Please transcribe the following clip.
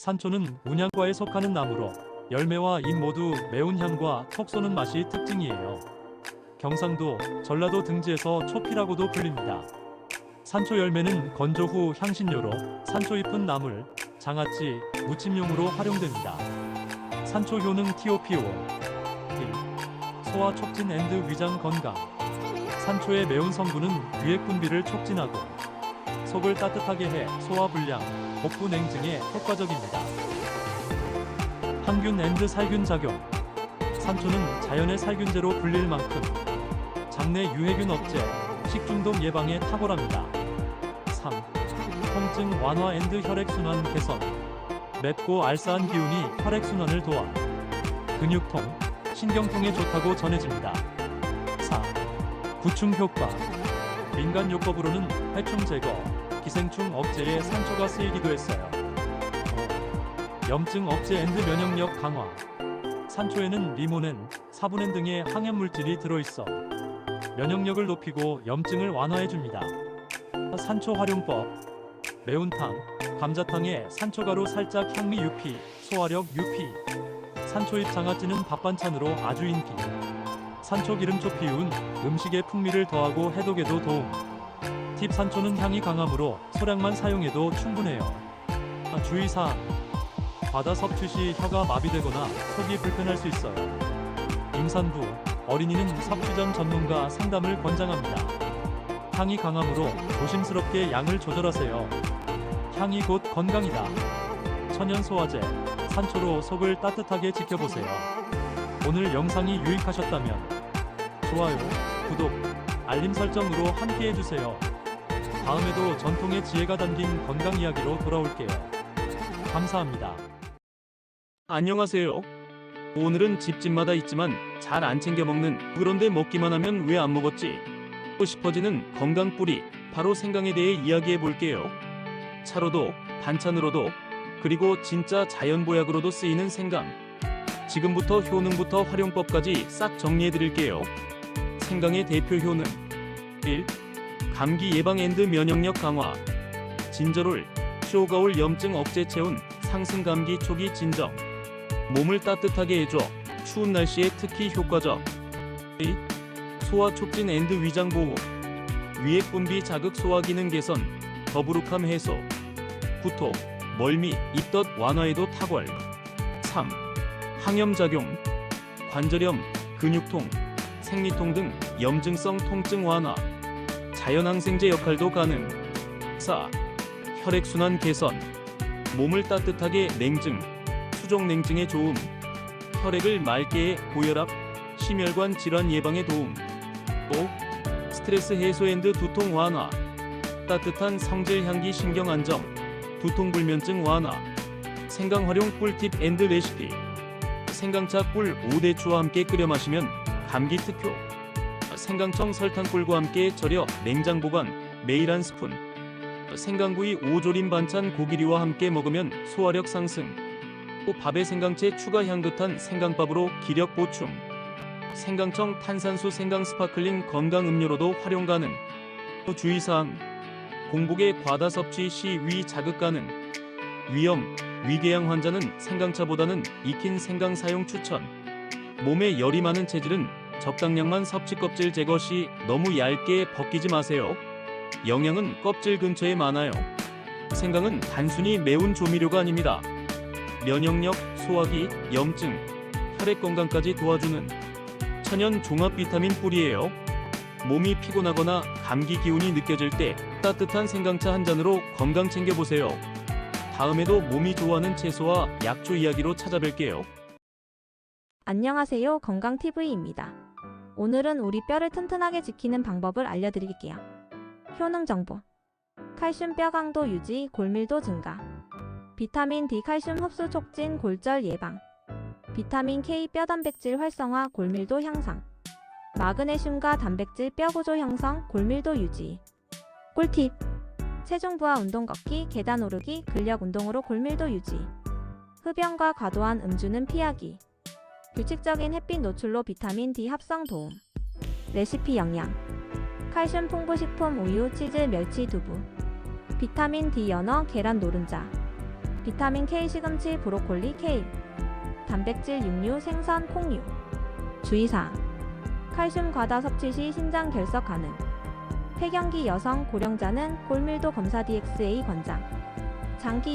산초는 문양과에 속하는 나무로 열매와 잎 모두 매운 향과 톡 쏘는 맛이 특징이에요. 경상도, 전라도 등지에서 초피라고도 불립니다. 산초 열매는 건조 후 향신료로 산초 잎은 나물, 장아찌, 무침용으로 활용됩니다. 산초 효능 TOPO 1. 소화 촉진 앤드 위장 건강 산초의 매운 성분은 위액 분비를 촉진하고 속을 따뜻하게 해 소화 불량, 복부 냉증에 효과적입니다. 항균 앤드 살균 작용 산초는 자연의 살균제로 불릴 만큼 장내 유해균 억제, 식중독 예방에 탁월합니다. 3. 통증 완화 앤드 혈액순환 개선 맵고 알싸한 기운이 혈액순환을 도와 근육통, 신경통에 좋다고 전해집니다. 4. 구충 효과 민간 요법으로는 해충 제거, 기생충 억제에 산초가 쓰이기도 했어요. 5. 염증 억제 앤드 면역력 강화 산초에는 리모넨, 사부넨 등의 항염 물질이 들어있어 면역력을 높이고 염증을 완화해줍니다. 산초 활용법 매운탕, 감자탕에 산초가루 살짝 향미 유피, 소화력 유피 산초잎 장아찌는 밥반찬으로 아주 인기 산초 기름초 피운 음식의 풍미를 더하고 해독에도 도움 팁 산초는 향이 강하므로 소량만 사용해도 충분해요. 아, 주의사항. 과다 섭취 시 혀가 마비되거나 속이 불편할 수 있어요. 임산부, 어린이는 섭취 전 전문가 상담을 권장합니다. 향이 강하므로 조심스럽게 양을 조절하세요. 향이 곧 건강이다. 천연 소화제 산초로 속을 따뜻하게 지켜보세요. 오늘 영상이 유익하셨다면 좋아요, 구독, 알림 설정으로 함께 해주세요. 다음에도 전통의 지혜가 담긴 건강 이야기로 돌아올게요. 감사합니다. 안녕하세요. 오늘은 집집마다 있지만 잘 안 챙겨 먹는 그런데 먹기만 하면 왜 안 먹었지? 고 싶어지는 건강 뿌리 바로 생강에 대해 이야기해 볼게요. 차로도 반찬으로도 그리고 진짜 자연 보약으로도 쓰이는 생강. 지금부터 효능부터 활용법까지 싹 정리해 드릴게요. 생강의 대표 효능 1. 감기 예방 앤드 면역력 강화. 진저롤, 쇼가올 염증 억제 체온 상승 감기 초기 진정. 몸을 따뜻하게 해줘. 추운 날씨에 특히 효과적. 2. 소화 촉진 앤드 위장 보호. 위액 분비 자극 소화 기능 개선. 더부룩함 해소. 구토 멀미 입덧 완화에도 탁월. 3. 항염 작용. 관절염 근육통 생리통 등 염증성 통증 완화 자연항생제 역할도 가능. 4. 혈액순환 개선. 몸을 따뜻하게 냉증 수족 냉증에 좋음. 혈액을 맑게 해 고혈압 심혈관 질환 예방에 도움. 5. 스트레스 해소 앤드 두통 완화. 따뜻한 성질 향기 신경 안정 두통 불면증 완화. 생강 활용 꿀팁 앤드 레시피. 생강차 꿀 5대추와 함께 끓여 마시면 감기 특효 생강청 설탕꿀과 함께 절여 냉장 보관 매일 한 스푼. 생강구이 5조림 반찬 고기류와 함께 먹으면 소화력 상승. 또 밥에 생강채 추가 향긋한 생강밥으로 기력 보충. 생강청 탄산수 생강 스파클링 건강 음료로도 활용 가능. 또 주의사항. 공복에 과다 섭취 시 위 자극 가능. 위염. 위궤양 환자는 생강차보다는 익힌 생강 사용 추천. 몸에 열이 많은 체질은 적당량만 섭취 껍질 제거 시 너무 얇게 벗기지 마세요 영양은 껍질 근처에 많아요 생강은 단순히 매운 조미료가 아닙니다 면역력, 소화기, 염증, 혈액 건강까지 도와주는 천연 종합 비타민 뿌리예요 몸이 피곤하거나 감기 기운이 느껴질 때 따뜻한 생강차 한 잔으로 건강 챙겨보세요. 다음에도 몸이 좋아하는 채소와 약초 이야기로 찾아뵐게요. 안녕하세요. 건강TV입니다. 오늘은 우리 뼈를 튼튼하게 지키는 방법을 알려드릴게요. 효능 정보. 칼슘 뼈 강도 유지, 골밀도 증가. 비타민 D 칼슘 흡수 촉진, 골절 예방. 비타민 K 뼈 단백질 활성화, 골밀도 향상. 마그네슘과 단백질 뼈 구조 형성, 골밀도 유지. 꿀팁. 체중 부하 운동 걷기, 계단 오르기, 근력 운동으로 골밀도 유지. 흡연과 과도한 음주는 피하기. 규칙적인 햇빛 노출로 비타민 D 합성 도움. 레시피 영양. 칼슘 풍부 식품 우유, 치즈, 멸치, 두부. 비타민 D 연어, 계란 노른자. 비타민 K 시금치 브로콜리 케일 단백질 육류 생선 콩류 주의사항 칼슘 과다 섭취 시 신장 결석 가능 폐경기 여성 고령자는 골밀도 검사 DXA 권장 장기